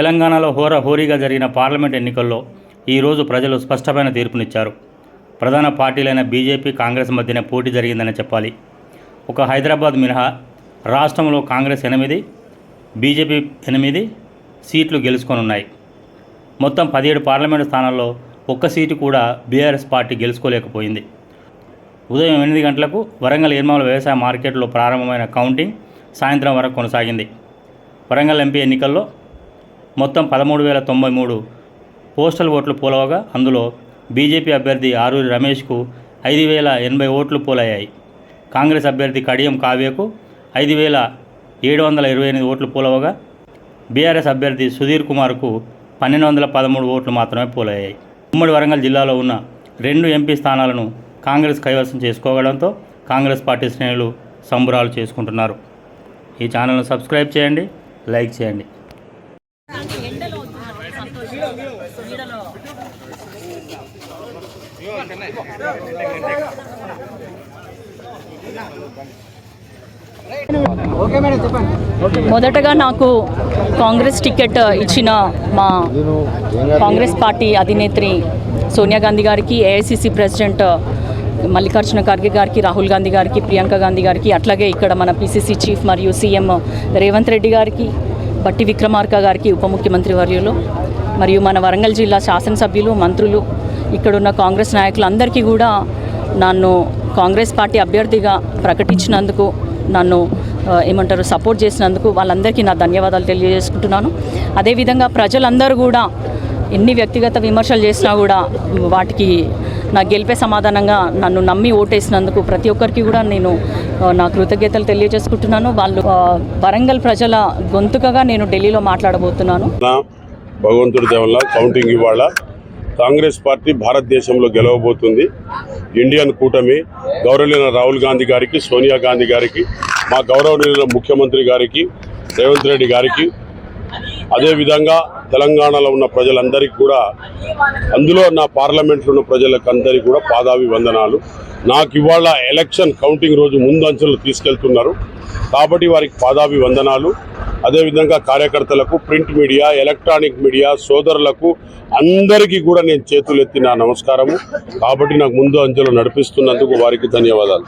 తెలంగాణలో హోరా హోరీగా జరిగిన పార్లమెంట్ ఎన్నికల్లో ఈరోజు ప్రజలు స్పష్టమైన తీర్పునిచ్చారు. ప్రధాన పార్టీలైన బీజేపీ కాంగ్రెస్ మధ్యనే పోటీ జరిగిందని చెప్పాలి. ఒక హైదరాబాద్ మినహా రాష్ట్రంలో కాంగ్రెస్ ఎనిమిది బీజేపీ ఎనిమిది సీట్లు గెలుచుకొనున్నాయి. మొత్తం పదిహేడు పార్లమెంటు స్థానాల్లో ఒక్క సీటు కూడా బీఆర్ఎస్ పార్టీ గెలుచుకోలేకపోయింది. ఉదయం ఎనిమిది గంటలకు వరంగల్ ఎర్మాల వ్యవసాయ మార్కెట్లో ప్రారంభమైన కౌంటింగ్ సాయంత్రం వరకు కొనసాగింది. వరంగల్ ఎంపీ ఎన్నికల్లో మొత్తం పదమూడు వేల తొంభై మూడు పోస్టల్ ఓట్లు పోలవగా అందులో బీజేపీ అభ్యర్థి ఆరూరి రమేష్కు ఐదు వేల ఎనభై ఓట్లు పోలయ్యాయి. కాంగ్రెస్ అభ్యర్థి కడియం కావ్యకు ఐదు వేల ఏడు వందల ఇరవై ఎనిమిది ఓట్లు పోలవగా బీఆర్ఎస్ అభ్యర్థి సుధీర్ కుమార్కు పన్నెండు వందల పదమూడు ఓట్లు మాత్రమే పోలయ్యాయి. ఉమ్మడి వరంగల్ జిల్లాలో ఉన్న రెండు ఎంపీ స్థానాలను కాంగ్రెస్ కైవసం చేసుకోవడంతో కాంగ్రెస్ పార్టీ శ్రేణులు సంబురాలు చేసుకుంటున్నారు. ఈ ఛానల్ను సబ్స్క్రైబ్ చేయండి లైక్ చేయండి. మొదటగా నాకు కాంగ్రెస్ టికెట్ ఇచ్చిన మా కాంగ్రెస్ పార్టీ అధినేత్రి సోనియా గాంధీ గారికి ఏఐసిసి ప్రెసిడెంట్ మల్లికార్జున ఖర్గే గారికి రాహుల్ గాంధీ గారికి ప్రియాంక గాంధీ గారికి అట్లాగే ఇక్కడ మన పిసిసి చీఫ్ మరియు సీఎం రేవంత్ రెడ్డి గారికి బట్టి విక్రమార్క గారికి ఉప ముఖ్యమంత్రి వర్యులు మరియు మన వరంగల్ జిల్లా శాసనసభ్యులు మంత్రులు ఇక్కడున్న కాంగ్రెస్ నాయకులందరికీ కూడా నన్ను కాంగ్రెస్ పార్టీ అభ్యర్థిగా ప్రకటించినందుకు నన్ను ఏమంటారు సపోర్ట్ చేసినందుకు వాళ్ళందరికీ నా ధన్యవాదాలు తెలియజేసుకుంటున్నాను. అదేవిధంగా ప్రజలందరూ కూడా ఎన్ని వ్యక్తిగత విమర్శలు చేసినా కూడా వాటికి నా గెలిపే సమాధానంగా నన్ను నమ్మి ఓటేసినందుకు ప్రతి ఒక్కరికి కూడా నేను నా కృతజ్ఞతలు తెలియజేసుకుంటున్నాను. వాళ్ళు వరంగల్ ప్రజల గొంతుకగా నేను ఢిల్లీలో మాట్లాడబోతున్నాను. భగవంతుడి దేవల్ల కౌంటింగ్ ఇవాళ కాంగ్రెస్ పార్టీ భారతదేశంలో గెలవబోతుంది. ఇండియన్ కూటమి గౌరవనీయ రాహుల్ గాంధీ గారికి సోనియా గాంధీ గారికి మా గౌరవనీయుల ముఖ్యమంత్రి గారికి రేవంత్ రెడ్డి గారికి అదేవిధంగా తెలంగాణలో ఉన్న ప్రజలందరికీ కూడా అందులో నా పార్లమెంట్లో ఉన్న ప్రజలకు అందరికీ కూడా పాదాభివందనాలు. నాకు ఇవాళ ఎలక్షన్ కౌంటింగ్ రోజు ముందంచెలు తీసుకెళ్తున్నారు. కాబట్టి వారికి పాదాభివందనాలు. అదేవిధంగా కార్యకర్తలకు ప్రింట్ మీడియా ఎలక్ట్రానిక్ మీడియా సోదరులకు అందరికీ కూడా నేను చేతులెత్తి నా నమస్కారము. కాబట్టి నాకు ముందు అంచెలు నడిపిస్తున్నందుకు వారికి ధన్యవాదాలు.